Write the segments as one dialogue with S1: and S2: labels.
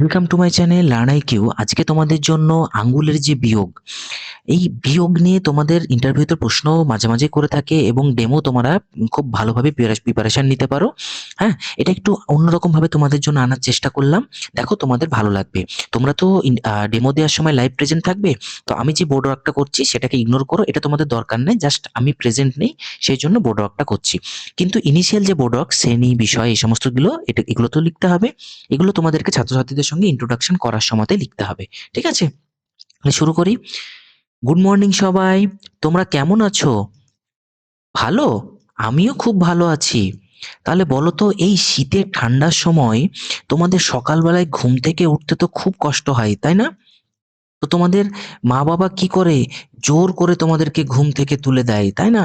S1: Welcome to my channel learn I Q আজকে তোমাদের জন্য আঙ্গুলের যে বিয়োগ, এই বিয়োগ নিয়ে তোমাদের ইন্টারভিউতে প্রশ্ন মাঝে মাঝে করে থাকে এবং ডেমো তোমরা খুব ভালোভাবে প্রিপারেশন নিতে পারো। হ্যাঁ এটা একটু অন্যরকম ভাবে তোমাদের জন্য আনার চেষ্টা করলাম। দেখো তোমাদের ভালো লাগবে। তোমরা তো ডেমো দেওয়ার সময় লাইভ প্রেজেন্ট থাকবে, তো আমি যে বোর্ড ওয়ার্কটা করছি সেটাকে ইগনোর করো। এটা তোমাদের দরকার নেই জাস্ট আমি প্রেজেন্ট নেই, সেই জন্য বোর্ড ওয়ার্কটা করছি। কিন্তু ইনিশিয়াল যে বোর্ড ওয়ার্ক শ্রেণি, বিষয়, এই সমস্তগুলো, এটা এগুলো তো লিখতে হবে। এগুলো তোমাদেরকে ছাত্রছাত্রীদের সঙ্গে ইন্ট্রোডাকশন করার সময়তে লিখতে হবে, ঠিক আছে? শুরু করি। গুড মর্নিং সবাই, তোমরা কেমন আছো? ভালো? আমিও খুব ভালো আছি। তাহলে বলো তো, এই শীতের ঠান্ডার সময় তোমাদের সকালবেলায় ঘুম থেকে উঠতে তো খুব কষ্ট হয়, তাই না? তো তোমাদের মা বাবা কি করে জোর করে তোমাদেরকে ঘুম থেকে তুলে দেয়, তাই না?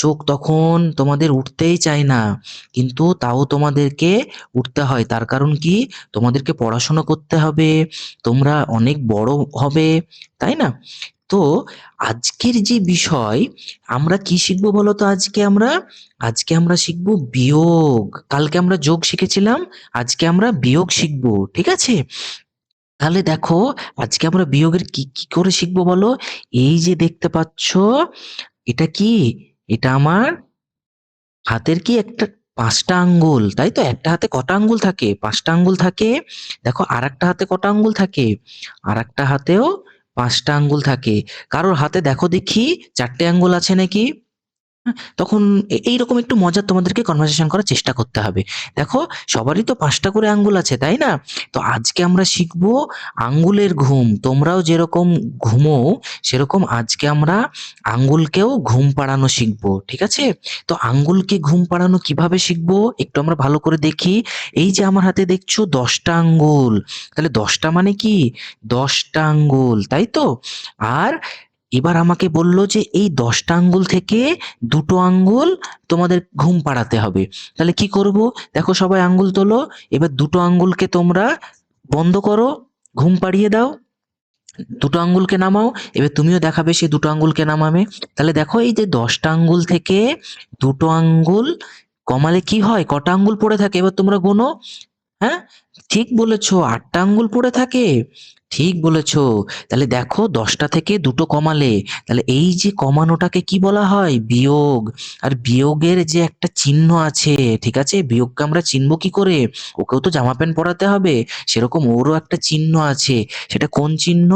S1: চোখ তখন তোমাদের উঠতেই চায় না। কিন্তু তাও তোমাদেরকে উঠতে হয়। তার কারণ কি? তোমাদেরকে পড়াশোনা করতে হবে। তোমরা অনেক বড় হবে, তাই না? তো আজকের যে বিষয়, আমরা কি শিখব বলো তো আজকে আমরা? আজকে আমরা শিখব বিয়োগ। কালকে আমরা যোগ শিখেছিলাম, আজকে আমরা বিয়োগ শিখব, ঠিক আছে? তাহলে দেখো, আজকে আমরা বিয়োগের কি কি করে শিখব বলো? এই যে দেখতে পাচ্ছ, এটা কি? এটা আমার হাতের কি একটা পাঁচটা আঙ্গুল? তাই তো? একটা হাতে কটা আঙ্গুল থাকে? পাঁচটা আঙ্গুল থাকে, দেখো আর একটা হাতে কটা আঙ্গুল থাকে? আর একটা হাতেও পাঁচটা আঙ্গুল থাকে। কারোর হাতে দেখো দেখি চারটে আঙ্গুল আছে নাকি? তখন এইরকম একটু মজার তোমাদেরকে কনভারসেশন করার চেষ্টা করতে হবে। দেখো, সবারই তো পাঁচটা করে আঙ্গুল আছে, তাই না? তো আজকে আমরা শিখব আঙ্গুলের ঘুম। তোমরাও যেরকম ঘুমো, সেরকম আজকে আমরা আঙ্গুলকেও ঘুম পাড়ানো শিখব, ঠিক আছে? তো আঙ্গুলকে ঘুম পাড়ানো কীভাবে শিখব? একটু আমরা ভালো করে দেখি। এই যে আমার হাতে দেখছ দশটা আঙ্গুল, তাহলে দশটা মানে কি? দশটা আঙ্গুল, তাই তো? আর এবার আমাকে বলল যে এই দশটা আঙ্গুল থেকে দুটো আঙ্গুল তোমাদের ঘুম পাড়াতে হবে। তাহলে কি করব? দেখো সবাই আঙ্গুল তোলো, এবার দুটো আঙ্গুলকে তোমরা বন্ধ করো, ঘুম পাড়িয়ে দাও, দুটো আঙ্গুলকে নামাও, এবার তুমিও দেখাবে সে দুটো আঙ্গুলকে নামাবে। তাহলে দেখো এই যে দশটা আঙ্গুল থেকে দুটো আঙ্গুল, কমালে কি হয়? কটা আঙ্গুল পড়ে থাকে? এবার তোমরা গোনো। হ্যাঁ? ঠিক বলেছ, আটটা আঙ্গুল পড়ে থাকে। ঠিক বলেছ। তাহলে দেখো দশটা থেকে দুটো কমালে। তাহলে এই যে কমানোটাকে কি বলা হয়? বিয়োগ। আর বিয়োগের যে একটা চিহ্ন আছে, ঠিক আছে? বিয়োগকে আমরা চিনবো কি করে? ওকেও তো জামা প্যান্ট পরাতে হবে। সেরকম ওরও একটা চিহ্ন আছে। সেটা কোন চিহ্ন?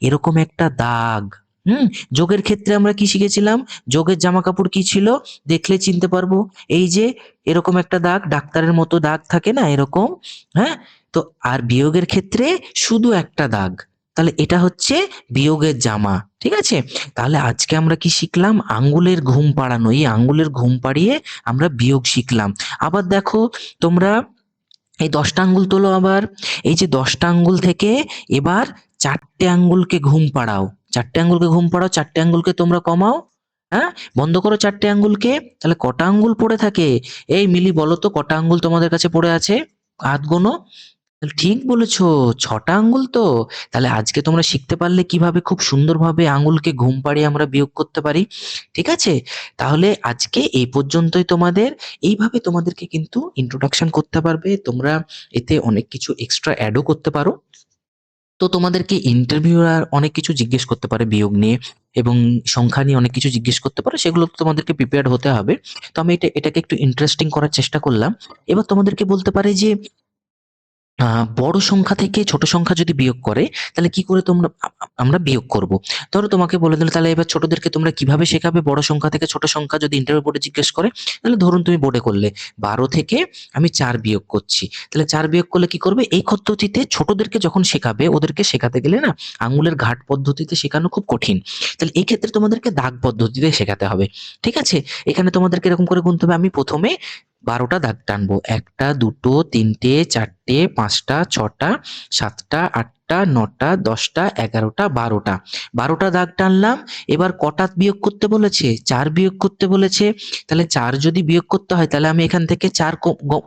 S1: এরকম একটা দাগ। হুম? যোগের ক্ষেত্রে আমরা কি শিখেছিলাম? যোগের জামা কাপড় কি ছিল? দেখলে চিনতে পারব। এই যে এরকম একটা দাগ, ডাক্তারের মতো দাগ থাকে না এরকম? হ্যাঁ? তো আর বিয়োগের ক্ষেত্রে শুধু একটা দাগ। তাহলে এটা হচ্ছে বিয়োগের জামা, ঠিক আছে? তাহলে আজকে আমরা কি শিখলাম? আঙ্গুলের ঘুম পাড়ানো। এই আঙ্গুলের ঘুম পাড়িয়ে আমরা বিয়োগ শিখলাম। আবার দেখো, তোমরা এই দশটা আঙ্গুল তোলো আবার। এই যে দশটা আঙ্গুল থেকে এবার চারটে আঙ্গুলকে ঘুম পাড়াও। চারটে আঙ্গুলকে ঘুম পাড়াও, চারটে আঙ্গুলকে তোমরা কমাও হ্যাঁ? বন্ধ করো চারটে আঙ্গুলকে। তাহলে কটা আঙ্গুল পড়ে থাকে? এই মিলি, বলো তো, কটা আঙ্গুল তোমাদের কাছে পড়ে আছে? হাত গোনো। ঠিক বলেছ, ছটা আঙ্গুল তো। তাহলে আজকে তোমরা শিখতে পারলে কীভাবে খুব সুন্দরভাবে আঙ্গুলকে ঘুম পাড়িয়ে আমরা বিয়োগ করতে পারি। ঠিক আছে? তাহলে আজকে এই পর্যন্তই তোমাদের। এইভাবে তোমাদেরকে কিন্তু ইন্ট্রোডাকশন করতে পারবে। তোমরা এতে অনেক কিছু এক্সট্রা অ্যাডও করতে পারো। তো তোমাদেরকে ইন্টারভিউয়ার অনেক কিছু জিজ্ঞেস করতে পারে বিয়োগ নিয়ে এবং সংখ্যা নিয়ে অনেক কিছু জিজ্ঞেস করতে পারে। সেগুলো তো তোমাদেরকে প্রিপেয়ার্ড হতে হবে। তো আমি এটা, এটাকে একটু ইন্টারেস্টিং করার চেষ্টা করলাম। এবার তোমাদেরকে বলতে পারে যে বড় সংখ্যা থেকে ছোট সংখ্যা যদি বিয়োগ করে, তাহলে কি করে তোমরা আমরা বিয়োগ করব? ধরো তোমাকে বলে দিল, তাহলে এবার ছোটদেরকে তোমরা কীভাবে শেখাবে? বড় সংখ্যা থেকে ছোট সংখ্যা যদি ইন্টারভিউ বোর্ডে জিজ্ঞেস করে, তাহলে ধরুন তুমি বোর্ডে করলে, বারো থেকে আমি চার বিয়োগ করছি। তাহলে চার বিয়োগ করলে কি করবে? এই পদ্ধতিতে ছোটদেরকে যখন শেখাবে, ওদেরকে শেখাতে গেলে না, আঙুলের ঘাট পদ্ধতিতে শেখানো খুব কঠিন। তাহলে এই ক্ষেত্রে তোমাদেরকে দাগ পদ্ধতিতে শেখাতে হবে। ঠিক আছে? এখানে তোমাদেরকে এরকম করে গুনতে হবে, আমি প্রথমে বারোটা দাগ টানবো। একটা, দুটো, তিনটে, চারটে পাঁচটা ছটা সাতটা আটটা আটটা, নটা, দশটা, এগারোটা, বারোটা। বারোটা দাগ টানলাম, এবার কটা বিয়োগ করতে বলেছে? চার বিয়োগ করতে বলেছে। তাহলে চার যদি বিয়োগ করতে হয়, তাহলে আমি এখান থেকে চার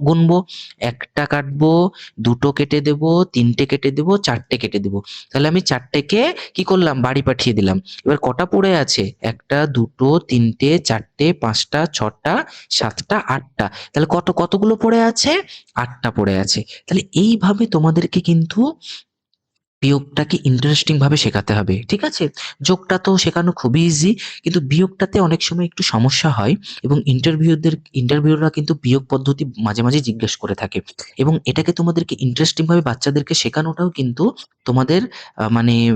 S1: গুনবো। একটা কাটবো, দুটো কেটে দেবো, তিনটে কেটে দেবো, চারটে কেটে দেবো। তাহলে আমি চারটেকে কি করলাম? বাড়ি পাঠিয়ে দিলাম। এবার কটা পড়ে আছে? একটা, দুটো, তিনটে, চারটে, পাঁচটা, ছটা, সাতটা, আটটা। তাহলে কত কতগুলো পড়ে আছে? আটটা পড়ে আছে। তাহলে এইভাবে তোমাদেরকে কিন্তু বিয়োগটাকে ইন্টারেস্টিং ভাবে শেখাতে হবে, ঠিক আছে? যোগটা তো শেখানো খুবই ইজি কিন্তু বিয়োগটাতে অনেক সময় একটু সমস্যা হয় এবং ইন্টারভিউদের ইন্টারভিউরা কিন্তু বিয়োগ পদ্ধতি মাঝে মাঝে জিজ্ঞেস করে থাকে। এবং এটাকে তোমাদেরকে ইন্টারেস্টিং ভাবে বাচ্চাদেরকে শেখানোটাও কিন্তু তোমাদের মানে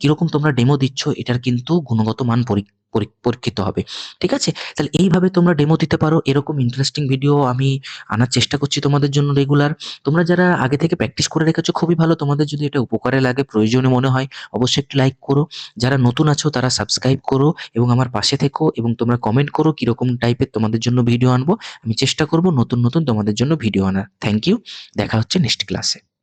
S1: কীরকম তোমরা ডেমো দিচ্ছ, এটার কিন্তু গুণগত মান পরী- পরী- পরীক্ষিত হবে। ঠিক আছে? তাহলে এইভাবে তোমরা ডেমো দিতে পারো। এরকম ইন্টারেস্টিং ভিডিও আমি আনার চেষ্টা করছি তোমাদের জন্য রেগুলার তোমরা যারা আগে থেকে প্র্যাকটিস করে রেখেছো, খুবই ভালো। তোমাদের যদি এটা উপকারে লাগে, প্রয়োজনে মনে হয়, অবশ্যই একটু লাইক করো। যারা নতুন আছো, তারা সাবস্ক্রাইব করো এবং আমার পাশে থেকো এবং তোমরা কমেন্ট করো কীরকম টাইপের তোমাদের জন্য ভিডিও আনব। আমি চেষ্টা করব নতুন নতুন তোমাদের জন্য ভিডিও আনার। থ্যাংক ইউ দেখা হচ্ছে নেক্সট ক্লাসে